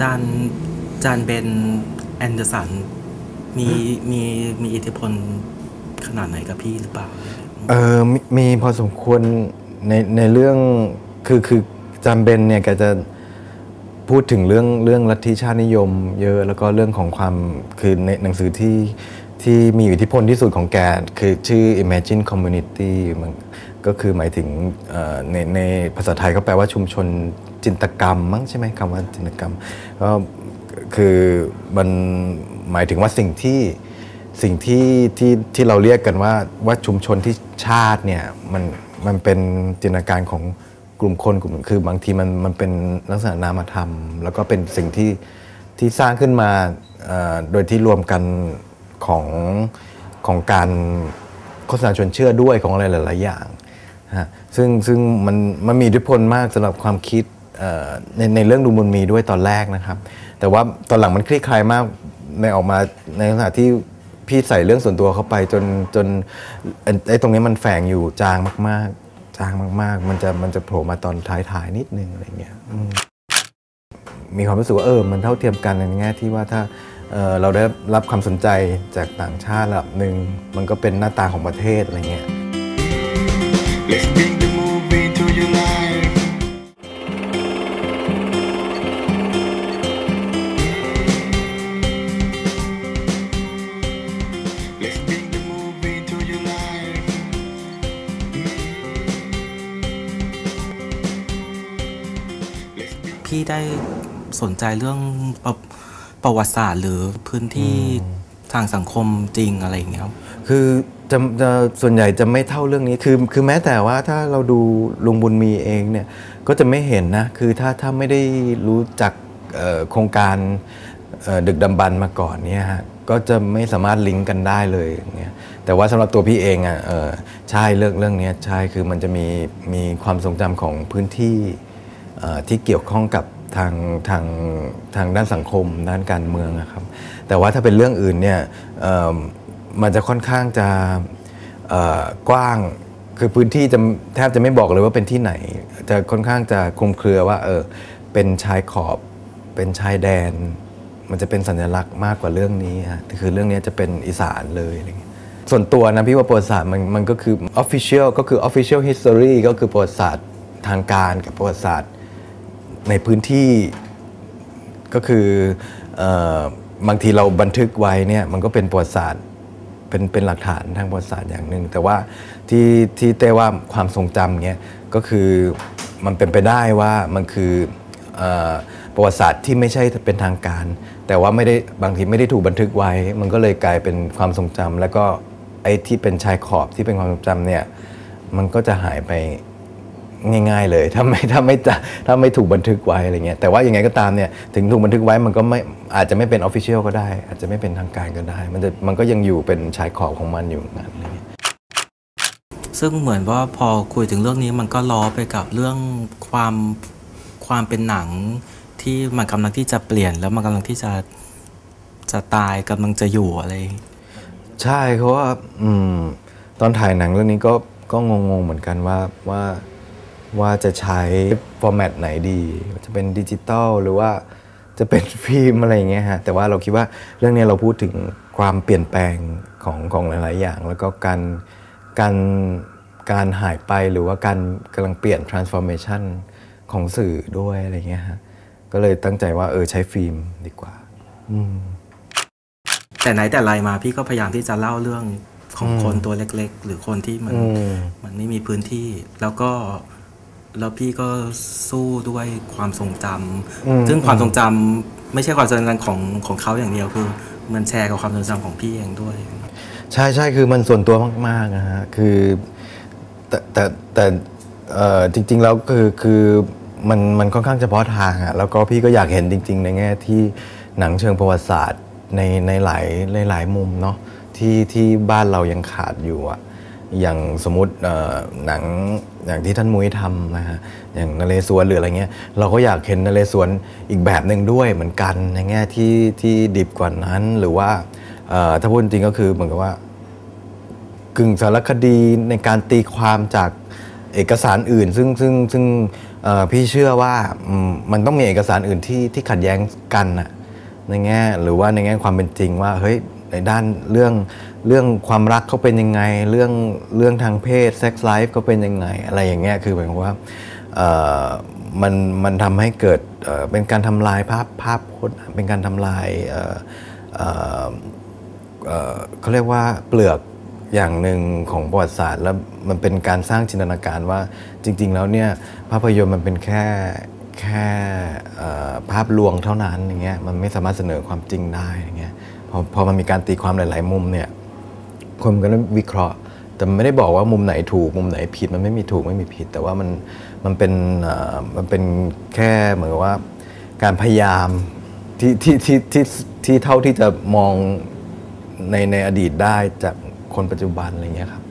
จานจานเบนแอนเดอร์สันมีมีมีอิทธิพลขนาดไหนกับพี่หรือเปล่า เออมมีพอสมควรในในเรื่องคือคือจำเบนเนี่ยแกจะพูดถึงเรื่องเรื่องลัทธิชาตินิยม เยอะแล้วก็เรื่องของความคือในหนังสือที่ที่มีอิทธิพลที่สุดของแกคือชื่อ Imagine Community มันก็คือหมายถึงในในภาษาไทยก็แปลว่าชุมชน จินตกรรมมั้งใช่ไหมคำว่าจินตกรรมก็คือมันหมายถึงว่าสิ่งที่สิ่งที่ที่ที่เราเรียกกันว่าว่าชุมชนที่ชาติเนี่ยมันมันเป็นจินตนาการของกลุ่มคนกลุ่มคือบางทีมันมันเป็นลักษณะนามธรรม แล้วก็เป็นสิ่งที่ที่สร้างขึ้นมาโดยที่รวมกันของของการโฆษณาชวนเชื่อด้วยของอะไรหลาย ๆ อย่างฮะซึ่งซึ่งมันมันมีอิทธิพลมากสำหรับความคิด ในในเรื่องดูมันมีด้วยตอนแรกนะครับ แต่ว่าตอนหลังมันคลี่คลายมากในออกมาในขณะที่พี่ใส่เรื่องส่วนตัวเข้าไปจนจนไอ้ตรงนี้มันแฝงอยู่จางมากๆ จางมากๆ มันจะมันจะโผล่มาตอนท้ายๆนิดนึงอะไรเงี้ยมีความรู้สึกว่าเออมันเท่าเทียมกันในแง่ที่ว่าถ้าเราได้รับความสนใจจากต่างชาติระดับหนึ่งมันก็เป็นหน้าตาของประเทศอะไรเงี้ย พี่ได้สนใจเรื่องประประวัติศาสตร์หรือพื้นที่ทางสังคมจริงอะไรอย่างเงี้ยครับ คือจะจะส่วนใหญ่จะไม่เท่าเรื่องนี้คือคือแม้แต่ว่าถ้าเราดูลุงบุญมีเองเนี่ยก็จะไม่เห็นนะ คือถ้าถ้าไม่ได้รู้จักโครงการดึกดำบรรมาก่อนเนี่ยฮะก็จะไม่สามารถลิงก์กันได้เลยอย่างเงี้ยแต่ว่าสำหรับตัวพี่เองอะใช่เรื่องเรื่องนี้ใช่คือมันจะมีมีความทรงจำของพื้นที่ ที่เกี่ยวข้องกับทางทางทางด้านสังคมด้านการเมืองนะครับ แต่ว่าถ้าเป็นเรื่องอื่นเนี่ยมันจะค่อนข้างจะกว้างคือพื้นที่จะแทบจะไม่บอกเลยว่าเป็นที่ไหน จะค่อนข้างจะคลุมเครือว่าเออเป็นชายขอบเป็นชายแดน มันจะเป็นสัญลักษณ์มากกว่าเรื่องนี้ฮะคือเรื่องนี้จะเป็นอีสานเลยอะไรเงี้ยส่วนตัวนะพี่ว่าประวัติศาสตร์มันมันก็คือ official ก็คือ official history ก็คือประวัติศาสตร์ทางการกับประวัติศาสตร์ ในพื้นที่ก็คือบางทีเราบันทึกไว้เนี่ยมันก็เป็นประวัติศาสตร์เป็นเป็นหลักฐานทางประวัติศาสตร์อย่างหนึ่งแต่ว่าที่ที่เต้ว่าความทรงจำเนี่ยก็คือมันเป็นไปได้ว่ามันคือประวัติศาสตร์ที่ไม่ใช่เป็นทางการ แต่ว่าไม่ได้บางทีไม่ได้ถูกบันทึกไว้ มันก็เลยกลายเป็นความทรงจำแล้วก็ไอ้ที่เป็นชายขอบที่เป็นความทรงจำเนี่ยมันก็จะหายไป ง่าย ๆ เลยถ้าไม่ถ้าไม่ถ้าไม่ถูกบันทึกไว้อะไรเงี้ยแต่ว่ายังไงก็ตามเนี่ยถึงถูกบันทึกไว้มันก็ไม่อาจจะไม่เป็นออฟฟิเชียลก็ได้ อาจจะไม่เป็นทางการก็ได้ มันจะมันก็ยังอยู่เป็นชายขอบของมันอยู่นั่นอะไรเงี้ยซึ่งเหมือนว่าพอคุยถึงเรื่องนี้มันก็ล้อไปกับเรื่องความความเป็นหนังที่มันกำลังที่จะเปลี่ยนแล้วมันกำลังที่จะจะตายกำลังจะอยู่อะไร ใช่เพราะว่า อืม ตอนถ่ายหนังเรื่องนี้ก็ก็งงๆเหมือนกันว่าว่า ว่าจะใช้ฟอร์แมตไหนดี จะเป็นดิจิตอลหรือว่าจะเป็นฟิล์มอะไรเงี้ยฮะแต่ว่าเราคิดว่าเรื่องนี้เราพูดถึงความเปลี่ยนแปลงของของหลาย ๆ อย่าง แล้วก็การการการหายไปหรือว่าการกำลังเปลี่ยน transformation ของสื่อด้วยอะไรเงี้ยฮะก็เลยตั้งใจว่าเออใช้ฟิล์มดีกว่าแต่ไหนแต่ไรมาพี่ก็พยายามที่จะเล่าเรื่องของคนตัวเล็ก ๆ หรือคนที่มันมันไม่มีพื้นที่ แล้วก็ แล้วพี่ก็สู้ด้วยความทรงจำซึ่งความทรงจำไม่ใช่ความทรงจำของของเขาอย่างเดียวคือ มันแชร์กับความทรงจำของพี่เองด้วย ใช่ใช่คือมันส่วนตัวมากๆนะฮะคือแต่แต่แต่จริง ๆ แล้วคือคือมันมันค่อนข้างเฉพาะทางอะแล้วก็พี่ก็อยากเห็นจริง ๆ ในแง่ที่หนังเชิงประวัติศาสตร์ในในหลายในหลายมุมเนาะที่ที่บ้านเรายังขาดอยู่อะอย่างสมมติหนัง อย่างที่ท่านมุ้ยทำนะฮะอย่างนเรศวรหรืออะไรเงี้ยเราก็อยากเห็นนเรศวรอีกแบบหนึ่งด้วยเหมือนกันในแง่ที่ที่ดิบกว่านั้น หรือว่าถ้าพูดจริงก็คือเหมือนกับว่ากึ่งสารคดีในการตีความจากเอกสารอื่น ซึ่งซึ่งซึ่งพี่เชื่อว่ามันต้องมีเอกสารอื่นที่ที่ขัดแย้งกันนะในแง่หรือว่าในแง่ความเป็นจริงว่าเฮ้ย ในด้านเรื่องเรื่องความรักเขาเป็นยังไง เรื่องเรื่องทางเพศเซ็กซ์ไลฟ์เขาเป็นยังไง อะไรอย่างเงี้ยคือหมายความว่ามันมันทำให้เกิดเเป็นการทำลายภาพภาพพจน์เป็นการทำลายเเเเขาเรียกว่าเปลือกอย่างหนึ่งของประวัติศาสตร์ แล้วมันเป็นการสร้างจินตนาการว่าจริง ๆ แล้วเนี่ยภาพยนตร์มันเป็นแค่แค่ ภาพลวงเท่านั้นอย่างเงี้ยมันไม่สามารถเสนอความจริงได้อย่างเงี้ยพอพอมันมีการตีความหลาย ๆ มุมเนี่ยคนก็ต้องวิเคราะห์ แต่ไม่ได้บอกว่ามุมไหนถูก มุมไหนผิดมันไม่มีถูกไม่มีผิด แต่ว่ามันมันเป็นมันเป็นแค่เหมือนว่าการพยายามที่ที่ที่ที่ที่เท่าที่จะมองในในอดีตได้จากคนปัจจุบันอะไรเงี้ยครับ